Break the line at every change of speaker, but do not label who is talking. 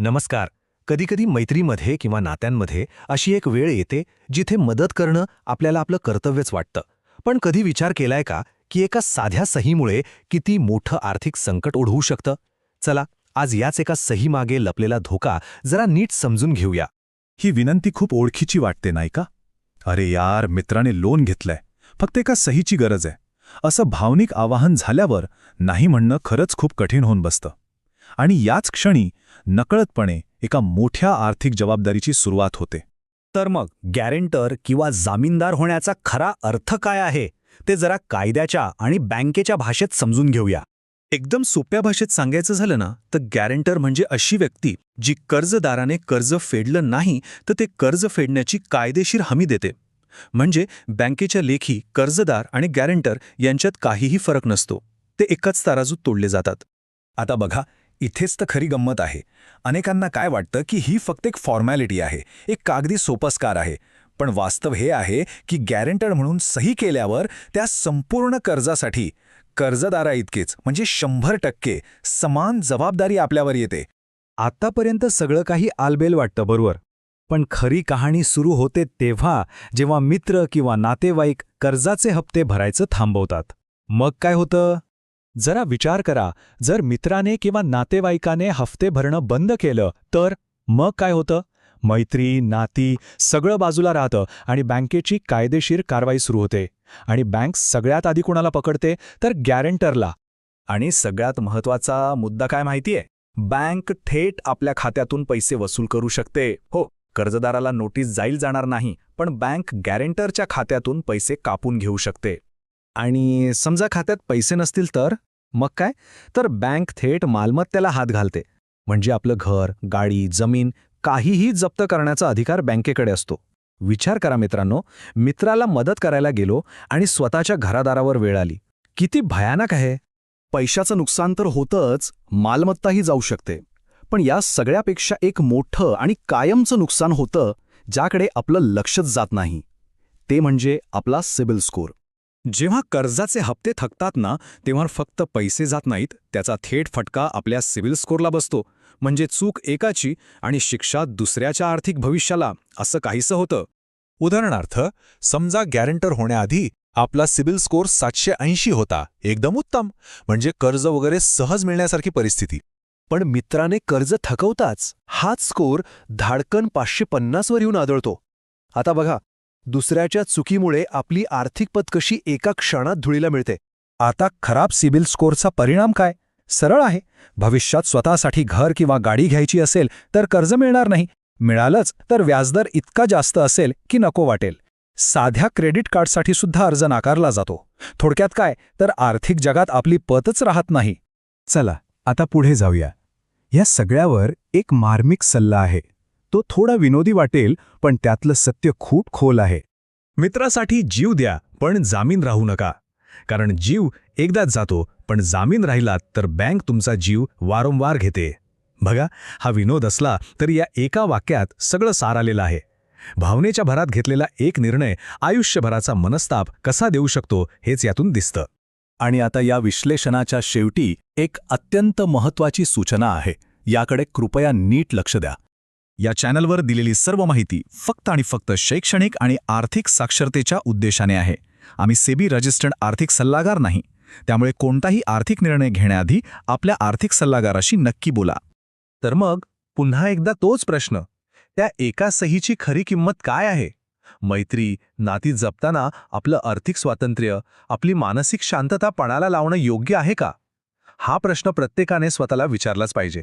नमस्कार. कधीकधी मैत्रीमध्ये किंवा नात्यांमध्ये अशी एक वेळ येते जिथे मदत करणं आपल्याला आपलं कर्तव्यच वाटतं. पण कधी विचार केलाय का की एका साध्या सहीमुळे किती मोठं आर्थिक संकट ओढवू शकतं? चला आज याच एका सहीमागे लपलेला धोका जरा नीट समजून घेऊया.
ही विनंती खूप ओळखीची वाटते नाही का? अरे यार मित्राने लोन घेतलंय. फक्त एका सहीची गरज आहे. असं भावनिक आवाहन झाल्यावर नाही म्हणणं खरंच खूप कठीण होऊन बसतं. आणि याच क्षणी नकळतपणे एका मोठ्या आर्थिक जबाबदारीची सुरुवात होते.
तर मग गॅरेंटर किंवा जामीनदार होण्याचा खरा अर्थ काय आहे ते जरा कायद्याच्या आणि बँकेच्या भाषेत समजून घेऊया.
एकदम सोप्या भाषेत सांगायचं झालं ना तर गॅरेंटर म्हणजे अशी व्यक्ती जी कर्जदाराने कर्ज फेडलं नाही तर ते कर्ज फेडण्याची कायदेशीर हमी देते. म्हणजे बँकेच्या लेखी कर्जदार आणि गॅरेंटर यांच्यात काहीही फरक नसतो. ते एकाच ताराजूत तोडले जातात. आता बघा इथेच तर खरी गंमत आहे. अनेकांना काय वाटतं की ही फक्त एक फॉर्मॅलिटी आहे एक कागदी सोपस्कार आहे. पण वास्तव हे आहे की गॅरेंटर म्हणून सही केल्यावर त्या संपूर्ण कर्जासाठी कर्जदारा इतकेच म्हणजे शंभर टक्के समान जबाबदारी आपल्यावर येते.
आतापर्यंत सगळं काही आलबेल वाटतं बरोबर. पण खरी कहाणी सुरू होते तेव्हा जेव्हा मित्र किंवा नातेवाईक कर्जाचे हप्ते भरायचं थांबवतात. मग काय होतं? जरा विचार करा. जर मित्राने किंवा नातेवाईकाने हफ्ते भरणं बंद केलं तर मग काय होतं? मैत्री नाती सगळं बाजूला राहतं आणि बँकेची कायदेशीर कारवाई सुरू होते. आणि बँक सगळ्यात आधी कुणाला पकडते? तर गॅरेंटरला. आणि सगळ्यात महत्त्वाचा मुद्दा काय माहितीये? बँक थेट आपल्या खात्यातून पैसे वसूल करू शकते. हो कर्जदाराला नोटीस जाईल जाणार नाही पण बँक गॅरेंटरच्या खात्यातून पैसे कापून घेऊ शकते. आणि समजा खात्यात पैसे नसतील तर? मग काय? तर बँक थेट मालमत्तेला हात घालते. म्हणजे आपलं घर गाडी जमीन काहीही जप्त करण्याचा अधिकार बँकेकडे असतो. विचार करा मित्रांनो मित्राला मदत करायला गेलो आणि स्वतःच्या घरादारावर वेळ आली. किती भयानक आहे. पैशाचं नुकसान तर होतंच मालमत्ताही जाऊ शकते. पण या सगळ्यापेक्षा एक मोठं आणि कायमचं नुकसान होतं ज्याकडे आपलं लक्षच जात नाही. ते म्हणजे आपला सिबिल स्कोर. जेव्हा कर्जाचे हप्ते थकतात ना तेव्हा फक्त पैसे जात नाहीत त्याचा थेट फटका आपल्या सिव्हिल स्कोरला बसतो. म्हणजे चूक एकाची आणि शिक्षा दुसऱ्याच्या आर्थिक भविष्याला असं काहीसं होतं.
उदाहरणार्थ समजा गॅरंटर होण्याआधी आपला सिबिल स्कोर सातशे ऐंशी होता एकदम उत्तम. म्हणजे कर्ज वगैरे सहज मिळण्यासारखी परिस्थिती.
पण मित्राने कर्ज थकवताच हाच स्कोर धाडकन पाचशे पन्नासवर येऊन आदळतो. आता बघा दुसऱ्याच्या चुकीमुळे आपली आर्थिक पत कशी एका क्षणात धुळीला मिळते.
आता खराब सिबिल स्कोरचा परिणाम काय? सरळ आहे. भविष्यात स्वतःसाठी घर किंवा गाडी घ्यायची असेल तर कर्ज मिळणार नाही. मिळालंच तर व्याजदर इतका जास्त असेल की नको वाटेल. साध्या क्रेडिट कार्डसाठी सुद्धा अर्ज नाकारला जातो. थोडक्यात काय? तर आर्थिक जगात आपली पतच राहत नाही. चला आता पुढे जाऊया. या सगळ्यावर एक मार्मिक सल्ला आहे. तो थोडा विनोदी वाटेल पण त्यातलं सत्य खूप खोल आहे. मित्रासाठी जीव द्या पण जामीन राहू नका. कारण जीव एकदाच जातो पण जामीन राहिलात तर बँक तुमचा जीव वारंवार घेते. बघा हा विनोद असला तरी या एका वाक्यात सगळं सार आलेलं आहे. भावनेच्या भरात घेतलेला एक निर्णय आयुष्यभराचा मनस्ताप कसा देऊ शकतो हेच यातून दिसतं. आणि आता या विश्लेषणाच्या शेवटी एक अत्यंत महत्वाची सूचना आहे. याकडे कृपया नीट लक्ष द्या. या चॅनलवर दिलेली सर्व माहिती फक्त आणि फक्त शैक्षणिक आणि आर्थिक साक्षरतेच्या उद्देशाने आहे. आम्ही सेबी रजिस्टर्ड आर्थिक सल्लागार नाही. त्यामुळे कोणताही आर्थिक निर्णय घेण्याआधी आपल्या आर्थिक सल्लागाराशी नक्की बोला. तर मग पुन्हा एकदा तोच प्रश्न. त्या एका सहीची खरी किंमत काय आहे? मैत्री नाती जपताना आपलं आर्थिक स्वातंत्र्य आपली मानसिक शांतता पणाला लावणं योग्य आहे का? हा प्रश्न प्रत्येकाने स्वतःला विचारलाच पाहिजे.